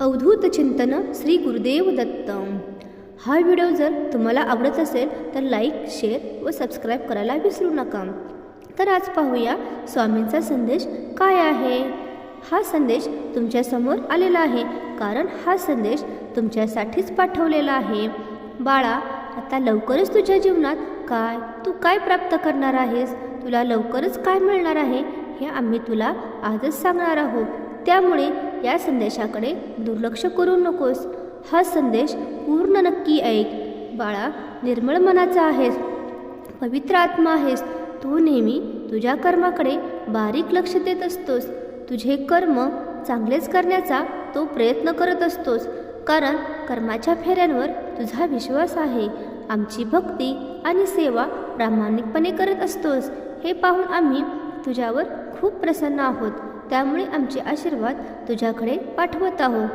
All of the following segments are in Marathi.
अवधूत चिंतन श्री गुरुदेव दत्त हा व्हिडिओ जर तुम्हाला आवडत असेल तर लाईक शेअर व सबस्क्राईब करायला विसरू नका. तर आज पाहूया स्वामींचा संदेश काय आहे? हा संदेश तुमच्यासमोर आलेला आहे कारण हा संदेश तुमच्यासाठीच पाठवलेला आहे. बाळा आता लवकरच तुझ्या जीवनात काय तू काय प्राप्त करणार आहेस? तुला लवकरच काय मिळणार आहे हे आम्ही तुला आजच सांगणार आहोत. त्यामुळे या संदेशाकडे दुर्लक्ष करू नकोस. हा संदेश पूर्ण नक्की ऐक. बाळा निर्मळ मनाचा आहेस. पवित्र आत्मा आहेस. तू नेहमी तुझ्या कर्माकडे बारीक लक्ष देत असतोस. तुझे कर्म चांगलेच करण्याचा तो प्रयत्न करत असतोस. कारण कर्माच्या फेऱ्यांवर तुझा विश्वास आहे. आमची भक्ती आणि सेवा प्रामाणिकपणे करत असतोस. हे पाहून आम्ही तुझ्यावर खूप प्रसन्न आहोत. त्यामुळे आमचे आशीर्वाद तुझ्याकडे पाठवत आहो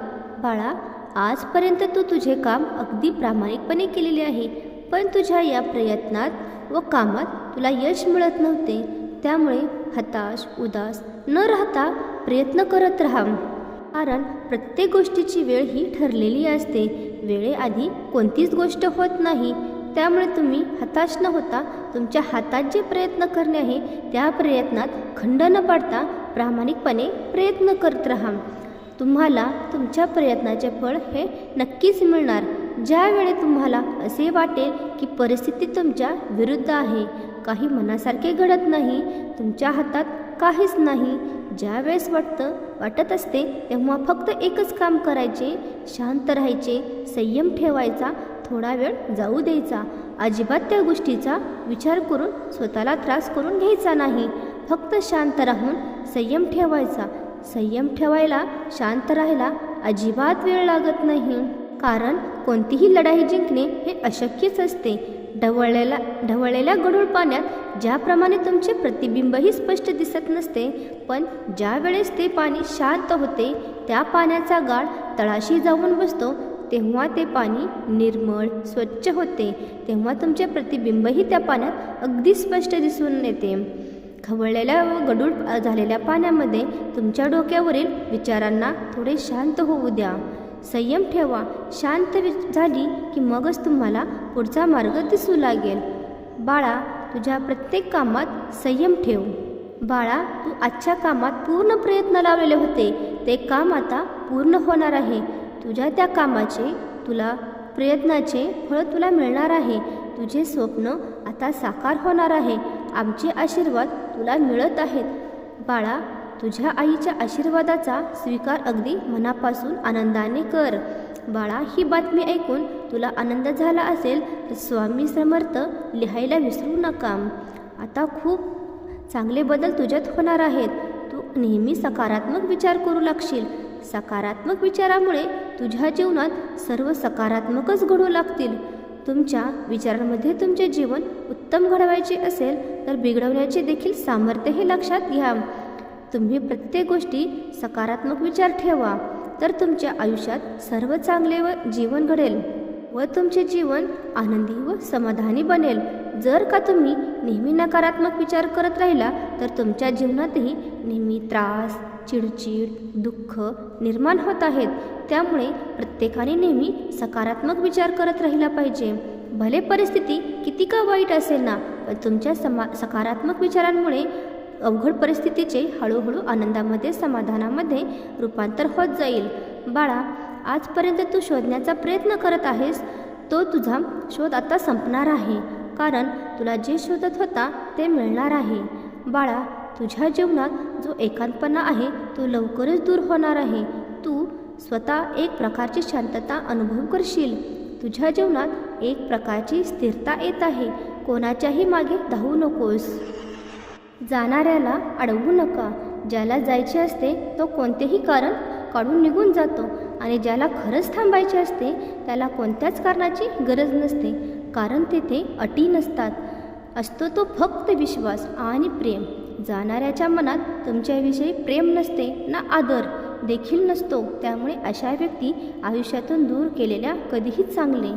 बाळा आजपर्यंत तू तुझे काम अगदी प्रामाणिकपणे केलेले आहे पण तुझ्या या प्रयत्नात व कामात तुला यश मिळत नव्हते. त्यामुळे हताश उदास न राहता प्रयत्न करत राहा. कारण प्रत्येक गोष्टीची वेळ ही ठरलेली असते. वेळेआधी कोणतीच गोष्ट होत नाही. त्यामुळे तुम्ही हताश न होता तुमच्या हातात जे प्रयत्न करणे आहे त्या प्रयत्नात खंड न पाडता प्रामाणिकपणे प्रयत्न करत राहा. तुम्हाला तुमच्या प्रयत्नाचे फळ हे नक्कीच मिळणार. ज्यावेळी तुम्हाला असे वाटेल की परिस्थिती तुमच्या विरुद्ध आहे काही मनासारखे घडत नाही तुमच्या हातात काहीच नाही ज्यावेळेस वाटतं वाटत असते तेव्हा फक्त एकच काम करायचे शांत राहायचे संयम ठेवायचा थोडा वेळ जाऊ द्यायचा. अजिबात त्या गोष्टीचा विचार करून स्वतःला त्रास करून घ्यायचा नाही. फक्त शांत राहून संयम ठेवायचा. संयम ठेवायला शांत राहायला अजिबात वेळ लागत नाही. कारण कोणतीही लढाई जिंकणे हे अशक्यच असते. ढवळलेला ढवळलेल्या गढूळ पाण्यात ज्याप्रमाणे तुमचे प्रतिबिंबही स्पष्ट दिसत नसते पण ज्या वेळेस ते पाणी शांत होते त्या पाण्याचा गाळ तळाशी जाऊन बसतो तेव्हा ते पाणी निर्मळ स्वच्छ होते. तेव्हा तुमचे प्रतिबिंबही त्या पाण्यात अगदी स्पष्ट दिसून येते. खवळलेल्या व गडूळ झालेल्या पाण्यामध्ये तुमच्या डोक्यावरील विचारांना थोडे शांत होऊ द्या. संयम ठेवा. शांत वि झाली की मगच तुम्हाला पुढचा मार्ग दिसू लागेल. बाळा तुझ्या प्रत्येक कामात संयम ठेव. बाळा तू आजच्या कामात पूर्ण प्रयत्न लावलेले होते. ते काम आता पूर्ण होणार आहे. तुझ्या त्या कामाचे तुला प्रयत्नाचे फळ तुला मिळणार आहे. तुझे स्वप्न आता साकार होणार आहे. आमचे आशीर्वाद तुला मिळत आहेत. बाळा तुझ्या आईच्या आशीर्वादाचा स्वीकार अगदी मनापासून आनंदाने कर. बाळा ही बातमी ऐकून तुला आनंद झाला असेल तर स्वामी समर्थ लिहायला विसरू नका. आता खूप चांगले बदल तुझ्यात होणार आहेत. तू नेहमी सकारात्मक विचार करू लागशील. सकारात्मक विचारामुळे तुझ्या जीवनात सर्व सकारात्मकच घडू लागतील. तुमच्या विचारांमध्ये तुमचे जीवन उत्तम घडवायचे असेल तर बिघडवण्याचे देखील सामर्थ्य हे लक्षात घ्या. तुम्ही प्रत्येक गोष्टी सकारात्मक विचार ठेवा तर तुमच्या आयुष्यात सर्व चांगले व जीवन घडेल व तुमचे जीवन आनंदी व समाधानी बनेल. जर का तुम्ही नेहमी नकारात्मक विचार करत राहिला तर तुमच्या जीवनातही नेहमी त्रास चिडचिड दुःख निर्माण होत आहेत. त्यामुळे प्रत्येकाने नेहमी सकारात्मक विचार करत राहिला पाहिजे. भले परिस्थिती किती का वाईट असेल ना पण तुमच्या समा सकारात्मक विचारांमुळे अवघड परिस्थितीचे हळूहळू आनंदामध्ये समाधानामध्ये रूपांतर होत जाईल. बाळा आजपर्यंत तू शोधण्याचा प्रयत्न करत आहेस तो तुझा शोध आता संपणार आहे. कारण तुला जे शोधत होता ते मिळणार आहे. बाळा तुझ्या जीवनात जो एकांतपणा आहे तो लवकरच दूर होणार आहे. स्वतः एक प्रकारची शांतता अनुभव करशील. तुझ्या जीवनात एक प्रकारची स्थिरता येत आहे. कोणाच्याही मागे धावू नकोस. जाणाऱ्याला अडवू नका. ज्याला जायचे असते तो कोणतेही कारण काढून निघून जातो आणि ज्याला खरंच थांबायचे असते त्याला कोणत्याच कारणाची गरज नसते कारण तेथे अटी नसतात. असतो तो फक्त विश्वास आणि प्रेम. जाणाऱ्याच्या मनात तुमच्याविषयी प्रेम नसते ना आदर. देखील नसतो. त्यामुळे अशा व्यक्ती आयुष्यातून दूर केलेल्या कधीही चांगले.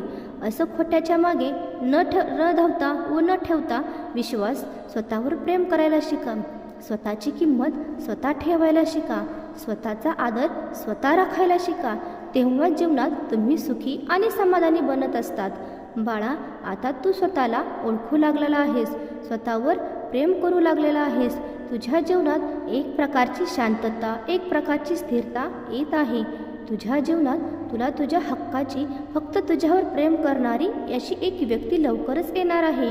असं खोट्याच्या मागे न ठ न धावता व न ठेवता विश्वास स्वतःवर प्रेम करायला शिका. स्वतःची किंमत स्वतः ठेवायला शिका. स्वतःचा आदर स्वतः राखायला शिका. तेव्हा जीवनात तुम्ही सुखी आणि समाधानी बनत असतात. बाळा आता तू स्वतःला ओळखू लागलेला आहेस. स्वतःवर प्रेम करू लागलेला आहेस. तुझ्या जीवनात एक प्रकारची शांतता एक प्रकारची स्थिरता येत आहे. तुझ्या जीवनात तुला तुझ्या हक्काची फक्त तुझ्यावर प्रेम करणारी अशी एक व्यक्ती लवकरच येणार आहे.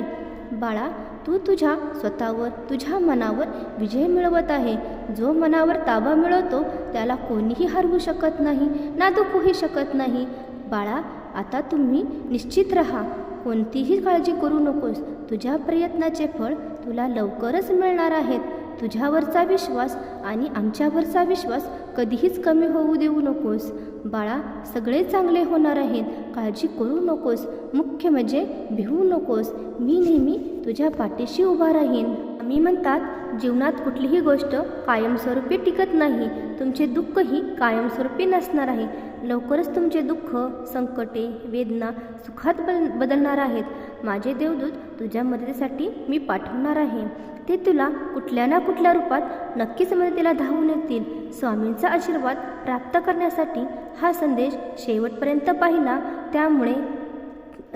बाळा तू तुझ्या स्वतःवर तुझ्या मनावर विजय मिळवत आहे. जो मनावर ताबा मिळवतो त्याला कोणीही हरवू शकत नाही ना दुखूही शकत नाही. बाळा आता तुम्ही निश्चित राहा. कोणतीही काळजी करू नकोस. तुझ्या प्रयत्नाचे फळ तुला लवकरच मिळणार आहेत. तुझ्यावरचा विश्वास आणि आमच्यावरचा विश्वास कधीहीच कमी होऊ देऊ नकोस. बाळा सगळे चांगले होणार आहेत. काळजी करू नकोस. मुख्य म्हणजे भिवू नकोस. मी नेहमी तुझ्या पाठीशी उभा राहीन. आम्ही म्हणतात जीवनात कुठलीही गोष्ट कायमस्वरूपी टिकत नाही. तुमचे दुःखही कायमस्वरूपी नसणार आहे. लवकरच तुमचे दुःख संकटे वेदना सुखात बदलणार आहेत. माझे देवदूत तुझ्या मदतीसाठी मी पाठवणार आहे. ते तुला कुठल्या ना कुठल्या रूपात नक्कीच मदतीला धावून येतील. स्वामींचा आशीर्वाद प्राप्त करण्यासाठी हा संदेश शेवटपर्यंत पाहिला त्यामुळे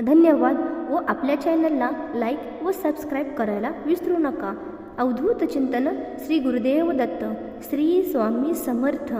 धन्यवाद व आपल्या चॅनलला लाईक व सबस्क्राईब करायला विसरू नका. अवधूत चिंतन श्री गुरुदेव दत्त. श्री स्वामी समर्थ.